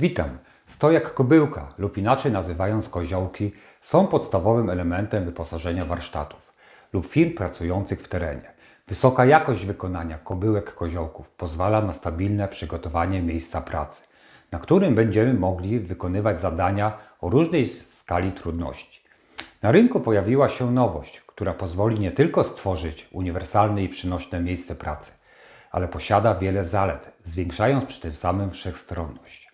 Witam. Stojak kobyłka lub inaczej nazywając koziołki są podstawowym elementem wyposażenia warsztatów lub firm pracujących w terenie. Wysoka jakość wykonania kobyłek koziołków pozwala na stabilne przygotowanie miejsca pracy, na którym będziemy mogli wykonywać zadania o różnej skali trudności. Na rynku pojawiła się nowość, która pozwoli nie tylko stworzyć uniwersalne i przynośne miejsce pracy, ale posiada wiele zalet, zwiększając przy tym samym wszechstronność.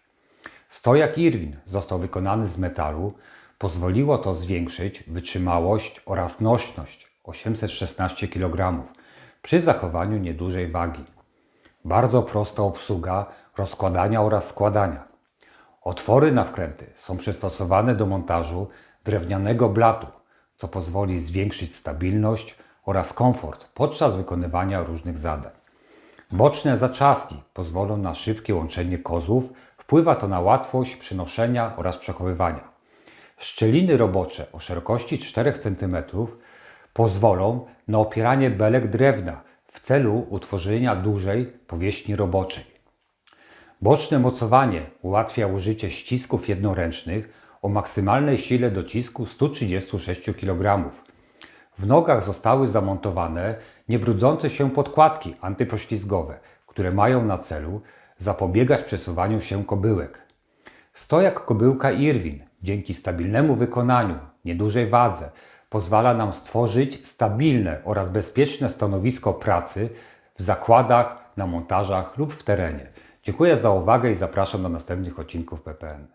Stojak Irwin został wykonany z metalu. Pozwoliło to zwiększyć wytrzymałość oraz nośność 816 kg przy zachowaniu niedużej wagi. Bardzo prosta obsługa rozkładania oraz składania. Otwory na wkręty są przystosowane do montażu drewnianego blatu, co pozwoli zwiększyć stabilność oraz komfort podczas wykonywania różnych zadań. Boczne zaczaski pozwolą na szybkie łączenie kozłów, wpływa to na łatwość przynoszenia oraz przechowywania. Szczeliny robocze o szerokości 4 cm pozwolą na opieranie belek drewna w celu utworzenia dużej powierzchni roboczej. Boczne mocowanie ułatwia użycie ścisków jednoręcznych o maksymalnej sile docisku 136 kg. W nogach zostały zamontowane niebrudzące się podkładki antypoślizgowe, które mają na celu zapobiegać przesuwaniu się kobyłek. Stojak kobyłka Irwin dzięki stabilnemu wykonaniu, niedużej wadze, pozwala nam stworzyć stabilne oraz bezpieczne stanowisko pracy w zakładach, na montażach lub w terenie. Dziękuję za uwagę i zapraszam do następnych odcinków PPN.